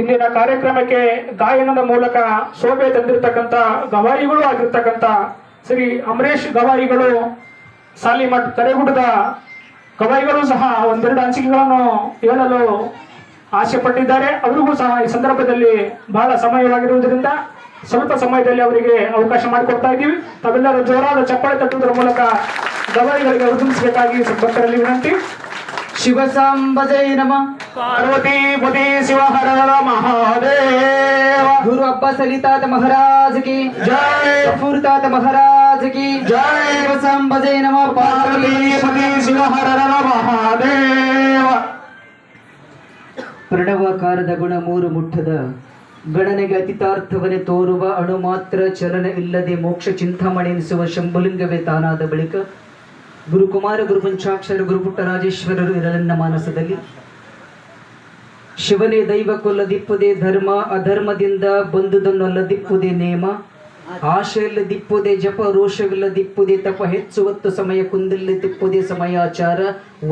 ಇಂದಿನ ಕಾರ್ಯಕ್ರಮಕ್ಕೆ ಗಾಯನದ ಮೂಲಕ ಶೋಭೆ ತಂದಿರತಕ್ಕಂತ ಗವಾಯಿಗಳು ಆಗಿರ್ತಕ್ಕಂಥ ಶ್ರೀ ಅಮರೇಶ್ ಗವಾಯಿಗಳು, ಸಾಲಿಮಠ್ ಕರೆಗುಡದ ಗವಾಯಿಗಳು ಸಹ ಒಂದೆರಡು ಅನಿಸಿಕೆಗಳನ್ನು ಹೇಳಲು ಆಸೆ ಪಟ್ಟಿದ್ದಾರೆ. ಅವರಿಗೂ ಸಹ ಈ ಸಂದರ್ಭದಲ್ಲಿ ಬಹಳ ಸಮಯವಾಗಿರುವುದರಿಂದ ಸ್ವಲ್ಪ ಸಮಯದಲ್ಲಿ ಅವರಿಗೆ ಅವಕಾಶ ಮಾಡಿಕೊಡ್ತಾ ಇದ್ದೀವಿ. ತಾವೆಲ್ಲರೂ ಜೋರಾದ ಚಪ್ಪಾಳೆ ತಟ್ಟುವುದರ ಮೂಲಕ ಗವಾಯಿಗಳಿಗೆ ವಿನಂತಿ. ಶಿವಸಾಂಬಜೈ ನಮಃ. ಪಾರ್ವತಿ ಪತಿ ಶಿವಹರ ಮಹಾದೇವ. ಗುರು ಅಬ್ಬ ಸಲಿತಾತ ಮಹಾರಾಜ ಕಿ. ಜಯ ಪೂರ್ತಾತ ಮಹಾರಾಜ ಕಿ. ಜಯ ಶಿವಸಾಂಬಜೈ ನಮ ಪಾರ್ವತಿ ಪಾರ್ವತಿ ಶಿವ ಶಿವಹರ ಮಹಾದೇವ. ಪ್ರಣವಾಕಾರದ ಗುಣ ಮೂರು ಮುಟ್ಟದ. ಗಣನೆಗೆ ಅತಿತಾರ್ಥವನ್ನೇ ತೋರುವ ಅಣು ಮಾತ್ರ ಚಲನ ಇಲ್ಲದೆ ಮೋಕ್ಷ ಚಿಂತಾಮಣಿ ಎನಿಸುವ ಶಂಭುಲಿಂಗವೇ ತಾನಾದ ಬಳಿಕ. ಗುರುಕುಮಾರ ಗುರುಪಂಚಾಕ್ಷರ ಗುರುಪುಟ್ಟರಾಜೇಶ್ವರರು ಇರಲೆನ್ನ ಮಾನಸದಲ್ಲಿ. ಶಿವನೇ ದೈವ ಕೊಲ್ಲದಿಪ್ಪುದೇ ಧರ್ಮ, ಅಧರ್ಮದಿಂದ ಬಂದುದನ್ನೊಲ್ಲದಿಪ್ಪುದೇ ನೇಮ. ಆಶೆಯಿಲ್ಲದಿಪ್ಪುದೇ ಜಪ, ರೋಷವಿಲ್ಲದಿಪ್ಪುದೇ ತಪ, ಹೆಚ್ಚುವತ್ತು ಸಮಯ ಕುಂದಿಲ್ಲದಿಪ್ಪುದೇ ಸಮಯಾಚಾರ.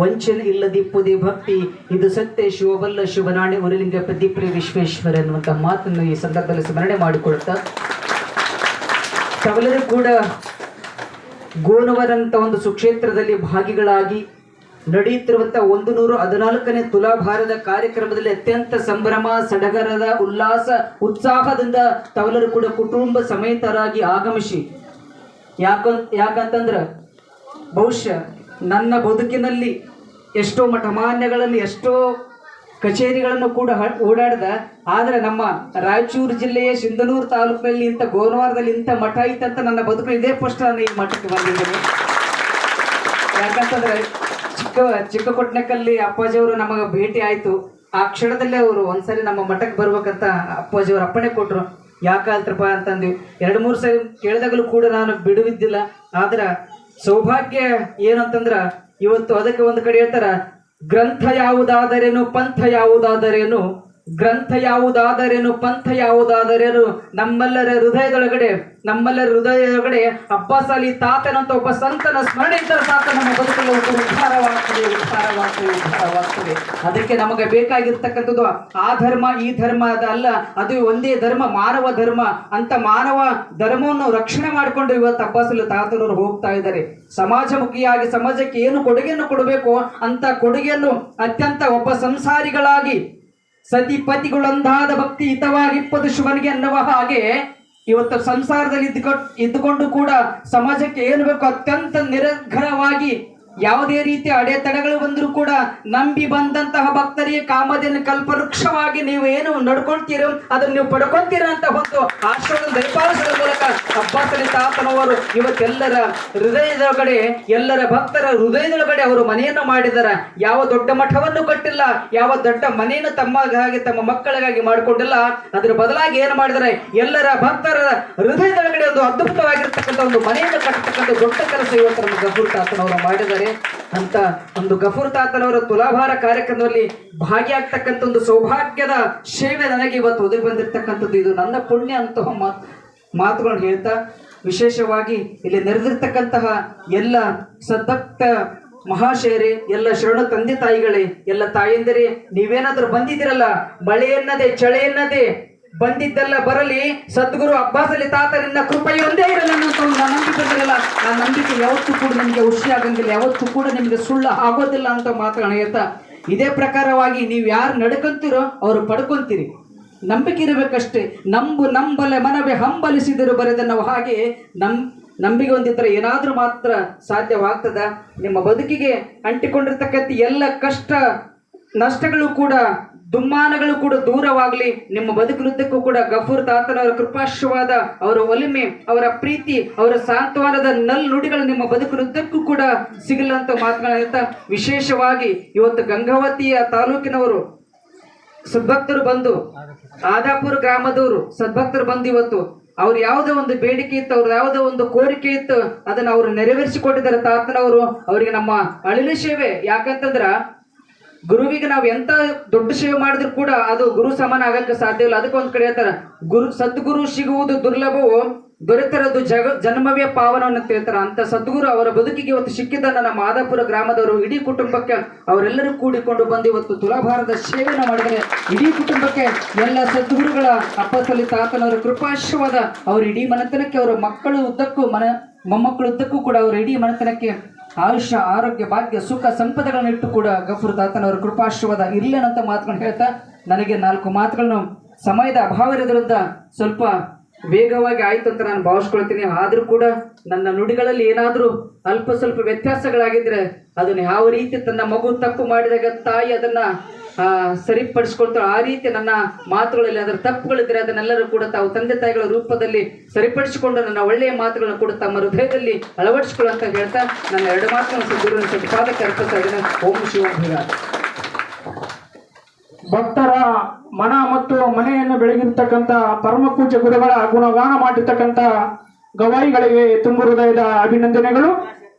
ವಂಚನೆ ಇಲ್ಲದಿಪ್ಪುದೇ ಭಕ್ತಿ, ಇದು ಸತ್ಯ ಶಿವಬಲ್ಲ ಶಿವನಾಣಿ, ಉರಲಿಂಗ ಪ್ರದೀಪ್ರಿ ವಿಶ್ವೇಶ್ವರ ಎನ್ನುವಂತ ಮಾತನ್ನು ಈ ಸಂದರ್ಭದಲ್ಲಿ ಸ್ಮರಣೆ ಮಾಡಿಕೊಳ್ತಾ. ತಾವೆಲ್ಲರೂ ಕೂಡ ಗೋನವರಂತ ಒಂದು ಸುಕ್ಷೇತ್ರದಲ್ಲಿ ಭಾಗಿಗಳಾಗಿ ನಡೆಯುತ್ತಿರುವಂತಹ ಒಂದು ನೂರು ಹದಿನಾಲ್ಕನೇ ತುಲಾಭಾರದ ಕಾರ್ಯಕ್ರಮದಲ್ಲಿ ಅತ್ಯಂತ ಸಂಭ್ರಮ, ಸಡಗರದ ಉಲ್ಲಾಸ, ಉತ್ಸಾಹದಿಂದ ತವಲರು ಕೂಡ ಕುಟುಂಬ ಸಮೇತರಾಗಿ ಆಗಮಿಸಿ. ಯಾಕಂತ ಯಾಕಂತಂದ್ರೆ ಬಹುಶಃ ನನ್ನ ಬದುಕಿನಲ್ಲಿ ಎಷ್ಟೋ ಮಠಮಾನ್ಯಗಳಲ್ಲಿ ಎಷ್ಟೋ ಕಚೇರಿಗಳನ್ನು ಕೂಡ ಓಡಾಡಿದ ಓಡಾಡ್ದ, ಆದರೆ ನಮ್ಮ ರಾಯಚೂರು ಜಿಲ್ಲೆಯ ಸಿಂಧನೂರು ತಾಲೂಕಿನಲ್ಲಿ ಇಂಥ ಗೋನವಾರದಲ್ಲಿ ಇಂಥ ಮಠ ಐತಂತ ನನ್ನ ಬದುಕು ಇದೇ ಫಸ್ಟ್ ನಾನು ಈ ಮಠಕ್ಕೆ ಬಂದಿದ್ದೇನೆ. ಯಾಕಂತಂದ್ರೆ ಚಿಕ್ಕ ಚಿಕ್ಕ ಅಪ್ಪಾಜಿ ಅಪ್ಪಾಜಿಯವರು ನಮಗೆ ಭೇಟಿ ಆಯಿತು. ಆ ಕ್ಷಣದಲ್ಲೇ ಅವರು ಒಂದ್ಸರಿ ನಮ್ಮ ಮಠಕ್ಕೆ ಬರ್ಬೇಕಂತ ಅಪ್ಪಾಜಿಯವರು ಅಪ್ಪಣೆ ಕೊಟ್ಟರು ಯಾಕಾಲ್ತ್ರಪ್ಪ ಅಂತಂದ್ವಿ. ಎರಡು ಮೂರು ಸರಿ ಕೇಳಿದಾಗಲೂ ಕೂಡ ನಾನು ಬಿಡುವಿದ್ದಿಲ್ಲ. ಆದ್ರೆ ಸೌಭಾಗ್ಯ ಏನಂತಂದ್ರ ಇವತ್ತು ಅದಕ್ಕೆ ಒಂದು ಕಡೆ ಹೇಳ್ತಾರ, ಗ್ರಂಥ ಯಾವುದಾದರೇನು, ಪಂಥ ಯಾವುದಾದರೇನು ಗ್ರಂಥ ಯಾವುದಾದರೇನು, ಪಂಥ ಯಾವುದಾದರೇನು, ನಮ್ಮೆಲ್ಲರ ಹೃದಯದೊಳಗಡೆ ನಮ್ಮೆಲ್ಲರ ಹೃದಯದೊಳಗಡೆ ಅಬ್ಬಾಸ್ ಅಲಿ ತಾತನಂತ ಒಬ್ಬ ಸಂತನ ಸ್ಮರಣೆ ಇದ್ದರೆ ಸಾಕು, ನಮ್ಮ ಬದುಕಲು ಉದ್ಧಾರವಾಗ್ತದೆ ಉದ್ಧಾರವಾಗ್ತದೆ ಉದ್ಧಾರವಾಗ್ತದೆ ಅದಕ್ಕೆ ನಮಗೆ ಬೇಕಾಗಿರ್ತಕ್ಕಂಥದ್ದು ಆ ಧರ್ಮ, ಈ ಧರ್ಮ ಅಲ್ಲ, ಅದು ಒಂದೇ ಧರ್ಮ, ಮಾನವ ಧರ್ಮ ಅಂತ ಮಾನವ ಧರ್ಮವನ್ನು ರಕ್ಷಣೆ ಮಾಡಿಕೊಂಡು ಇವತ್ತು ಅಬ್ಬಾಸ್ ಅಲಿ ತಾತನವರು ಹೋಗ್ತಾ ಇದ್ದಾರೆ. ಸಮಾಜಮುಖಿಯಾಗಿ, ಸಮಾಜಕ್ಕೆ ಏನು ಕೊಡುಗೆಯನ್ನು ಕೊಡಬೇಕು ಅಂತ ಕೊಡುಗೆಯನ್ನು ಅತ್ಯಂತ ಒಬ್ಬ ಸಂಸಾರಿಗಳಾಗಿ ಸತಿ ಭಕ್ತಿ ಹಿತವಾಗಿಪ್ಪದು ಶಿವನಿಗೆ ಅನ್ನುವ ಹಾಗೆ ಇವತ್ತು ಸಂಸಾರದಲ್ಲಿ ಇದ್ದುಕೊಂಡು ಇದ್ದುಕೊಂಡು ಕೂಡ ಸಮಾಜಕ್ಕೆ ಏನು ಬೇಕು ಅತ್ಯಂತ ನಿರಘರವಾಗಿ ಯಾವುದೇ ರೀತಿ ಅಡೆತಡೆಗಳು ಬಂದರೂ ಕೂಡ ನಂಬಿ ಬಂದಂತಹ ಭಕ್ತರಿಗೆ ಕಾಮಧೇನು ಕಲ್ಪವೃಕ್ಷವಾಗಿ ನೀವು ಏನು ನಡ್ಕೊಳ್ತೀರೋ ಅದನ್ನು ನೀವು ಪಡ್ಕೊಳ್ತೀರ ಅಂತ ಒಂದು ಆಶ್ರಮದ ದಯಪಾಲಿಸುವ ಮೂಲಕ ಅಬ್ಬಾಸಲಿ ತಾತನವರು ಇವತ್ತೆಲ್ಲರ ಹೃದಯದೊಳಗಡೆ, ಎಲ್ಲರ ಭಕ್ತರ ಹೃದಯದೊಳಗಡೆ ಅವರು ಮನೆಯನ್ನು ಮಾಡಿದ್ದಾರೆ. ಯಾವ ದೊಡ್ಡ ಮಠವನ್ನು ಕಟ್ಟಿಲ್ಲ, ಯಾವ ದೊಡ್ಡ ಮನೆಯನ್ನು ತಮ್ಮಗಾಗಿ, ತಮ್ಮ ಮಕ್ಕಳಿಗಾಗಿ ಮಾಡಿಕೊಂಡಿಲ್ಲ. ಅದರ ಬದಲಾಗಿ ಏನು ಮಾಡಿದರೆ ಎಲ್ಲರ ಭಕ್ತರ ಹೃದಯದೊಳಗಡೆ ಒಂದು ಅದ್ಭುತವಾಗಿರ್ತಕ್ಕಂಥ ಒಂದು ಮನೆಯನ್ನು ಕಟ್ಟತಕ್ಕಂಥ ದೊಡ್ಡ ಕೆಲಸ ಇವತ್ತು ನಮ್ಮ ಗಫೂರ್ ತಾತನವರು ಮಾಡಿದ್ದಾರೆ. ಅಂತ ಒಂದು ಗಫೂರ್ ತಾತನವರ ತುಲಾಭಾರ ಕಾರ್ಯಕ್ರಮದಲ್ಲಿ ಭಾಗಿಯಾಗ್ತಕ್ಕಂಥ ಒಂದು ಸೌಭಾಗ್ಯದ ಸೇವೆ ನನಗೆ ಇವತ್ತು ಒದಗಿ ಬಂದಿರತಕ್ಕಂಥದ್ದು. ಇದು ನನ್ನ ಪುಣ್ಯ ಅಂತ ಮಾತು, ಮಾತುಗಳನ್ನು ಹೇಳ್ತಾ, ವಿಶೇಷವಾಗಿ ಇಲ್ಲಿ ನೆರೆದಿರ್ತಕ್ಕಂತಹ ಎಲ್ಲ ಸದಕ್ತ ಮಹಾಶಯರೇ, ಎಲ್ಲ ಶರಣ ತಂದೆ ತಾಯಿಗಳೇ, ಎಲ್ಲ ತಾಯಂದಿರೇ, ನೀವೇನಾದ್ರೂ ಬಂದಿದ್ದೀರಲ್ಲ? ಮಳೆ ಎನ್ನದೆ ಚಳೆ ಎನ್ನದೆ ಬಂದಿದ್ದೆಲ್ಲ ಬರಲಿ, ಸದ್ಗುರು ಅಬ್ಬಾಸಲಿ ತಾತರಿಂದ ಕೃಪೆಯೊಂದೇ ಇರಲ್ಲ ಅನ್ನೋಂಥ ಒಂದು ನಂಬಿಕೆ ಬಂದಿರಲ್ಲ ಆ ನಂಬಿಕೆ ಯಾವತ್ತೂ ಕೂಡ ನಿಮಗೆ ಹುಷಿ ಆಗಂಗಿಲ್ಲ ಯಾವತ್ತೂ ಕೂಡ ನಿಮಗೆ ಸುಳ್ಳು ಆಗೋದಿಲ್ಲ ಅಂತ ಮಾತ್ರ ಹೇಳ್ತಾ ಇದೇ ಪ್ರಕಾರವಾಗಿ ನೀವು ಯಾರು ನಡ್ಕೊಂತೀರೋ ಅವರು ಪಡ್ಕೊಂತೀರಿ. ನಂಬಿಕೆ ಇರಬೇಕಷ್ಟೇ. ನಂಬು, ನಂಬಲೆ ಮನವೇ ಹಂಬಲಿಸಿದರು ಬರೆದ ನಾವು ಹಾಗೆ ನಮ್, ನಂಬಿಕೆ ಹೊಂದಿದ್ರೆ ಏನಾದರೂ ಮಾತ್ರ ಸಾಧ್ಯವಾಗ್ತದ. ನಿಮ್ಮ ಬದುಕಿಗೆ ಅಂಟಿಕೊಂಡಿರ್ತಕ್ಕಂಥ ಎಲ್ಲ ಕಷ್ಟ, ನಷ್ಟಗಳು ಕೂಡ ದುಮ್ಮಾನಗಳು ಕೂಡ ದೂರವಾಗಲಿ, ನಿಮ್ಮ ಬದುಕಿನುದ್ದಕ್ಕೂ ಕೂಡ ಗಫೂರ್ ತಾತನವರ ಕೃಪಾಶ್ವಾದ ಅವರ ಒಲಿಮೆ, ಅವರ ಪ್ರೀತಿ, ಅವರ ಸಾಂತ್ವನದ ನಲ್ ನುಡಿಗಳು ನಿಮ್ಮ ಬದುಕಿನುದ್ದಕ್ಕೂ ಕೂಡ ಸಿಗಲ್ಲ ಅಂತ ವಿಶೇಷವಾಗಿ ಇವತ್ತು ಗಂಗಾವತಿಯ ತಾಲೂಕಿನವರು ಸದ್ಭಕ್ತರು ಬಂದು, ಆದಾಪುರ ಗ್ರಾಮದವರು ಸದ್ಭಕ್ತರು ಬಂದು ಇವತ್ತು, ಅವ್ರು ಯಾವುದೋ ಒಂದು ಬೇಡಿಕೆ ಇತ್ತು, ಅವ್ರ ಯಾವುದೋ ಒಂದು ಕೋರಿಕೆ ಇತ್ತು, ಅದನ್ನ ಅವರು ನೆರವೇರಿಸಿಕೊಟ್ಟಿದ್ದಾರೆ ತಾತನವರು, ಅವರಿಗೆ ನಮ್ಮ ಅಳಿಲು ಸೇವೆ. ಯಾಕಂತಂದ್ರ ಗುರುವಿಗೆ ನಾವು ಎಂತ ದೊಡ್ಡ ಸೇವೆ ಮಾಡಿದ್ರು ಕೂಡ ಅದು ಗುರು ಸಮಾನ ಆಗಕ್ಕೆ ಸಾಧ್ಯ ಇಲ್ಲ. ಅದಕ್ಕೆ ಒಂದು ಕಡೆ ಹೇಳ್ತಾರ, ಗುರು ಸದ್ಗುರು ಸಿಗುವುದು ದುರ್ಲಭವು ದೊರೆತಿರೋದು ಜಗ ಜನ್ಮವೇ ಪಾವನವನ್ನು ಹೇಳ್ತಾರೆ. ಅಂತ ಸದ್ಗುರು ಅವರ ಬದುಕಿಗೆ ಇವತ್ತು ಸಿಕ್ಕಿದ ನನ್ನ ಮಾದಾಪುರ ಗ್ರಾಮದವರು, ಇಡೀ ಕುಟುಂಬಕ್ಕೆ ಅವರೆಲ್ಲರೂ ಕೂಡಿಕೊಂಡು ಬಂದು ಇವತ್ತು ತುಲಾಭಾರದ ಸೇವೆಯನ್ನು ಮಾಡಿದರೆ, ಇಡೀ ಕುಟುಂಬಕ್ಕೆ ಎಲ್ಲ ಸದ್ಗುರುಗಳ ಅಪ್ಪಸಲಿ ತಾತನವರ ಕೃಪಾಶವಾದ ಅವ್ರ ಇಡೀ ಮನೆತನಕ್ಕೆ, ಅವರ ಮಕ್ಕಳು ಉದ್ದಕ್ಕೂ, ಮನ, ಮೊಮ್ಮಕ್ಕಳು ಉದ್ದಕ್ಕೂ ಕೂಡ ಅವರ ಇಡೀ ಮನೆತನಕ್ಕೆ ಆಯುಷ್ಯ, ಆರೋಗ್ಯ, ಭಾಗ್ಯ, ಸುಖ ಸಂಪದಗಳನ್ನು ಇಟ್ಟು ಕೂಡ ಗಫೂರ್ ತಾತನವರ ಕೃಪಾಶೀರ್ವಾದ ಇರ್ಲೇನಂತ ಮಾತುಗಳನ್ನು ಹೇಳ್ತಾ ನನಗೆ ನಾಲ್ಕು ಮಾತುಗಳನ್ನು ಸಮಯದ ಅಭಾವ ಇರೋದ್ರಿಂದ ಸ್ವಲ್ಪ ವೇಗವಾಗಿ ಆಯಿತು ಅಂತ ನಾನು ಭಾವಿಸ್ಕೊಳ್ತೀನಿ. ಆದರೂ ಕೂಡ ನನ್ನ ನುಡಿಗಳಲ್ಲಿ ಏನಾದರೂ ಅಲ್ಪ ಸ್ವಲ್ಪ ವ್ಯತ್ಯಾಸಗಳಾಗಿದ್ರೆ ಅದನ್ನು ಯಾವ ರೀತಿ ತನ್ನ ಮಗು ತಪ್ಪು ಮಾಡಿದಾಗ ತಾಯಿ ಅದನ್ನ ಆ, ಸರಿಪಡಿಸ್ಕೊಳ್ತಾಳೆ ಆ ರೀತಿ ನನ್ನ ಮಾತುಗಳಲ್ಲಿ ಅದರ ತಪ್ಪುಗಳಿದ್ರೆ ಅದನ್ನೆಲ್ಲರೂ ಕೂಡ ತಾವು ತಂದೆ ತಾಯಿಗಳ ರೂಪದಲ್ಲಿ ಸರಿಪಡಿಸಿಕೊಂಡು ನನ್ನ ಒಳ್ಳೆಯ ಮಾತುಗಳನ್ನು ಕೂಡ ತಮ್ಮ ಹೃದಯದಲ್ಲಿ ಅಳವಡಿಸಿಕೊಳ್ಳುವಂತ ಹೇಳ್ತಾ ನನ್ನ ಎರಡು ಮಾತುಗಳನ್ನು ಗುರುವಿನ ಸತ್ಪಾದಕ್ಕೆ ಅರ್ಪಿಸ್ತಾ ಇದ್ದೇನೆ. ಓಂ ಭಕ್ತರ ಮನ ಮತ್ತು ಮನೆಯನ್ನು ಬೆಳಗಿರ್ತಕ್ಕಂಥ ಪರಮ ಪೂಜ್ಯ ಗುರುಗಳ ಗುಣಗಾನ ಮಾಡಿರ್ತಕ್ಕಂಥ ಗವಾಯಿಗಳಿಗೆ ತುಂಬ ಹೃದಯದ ಅಭಿನಂದನೆಗಳು.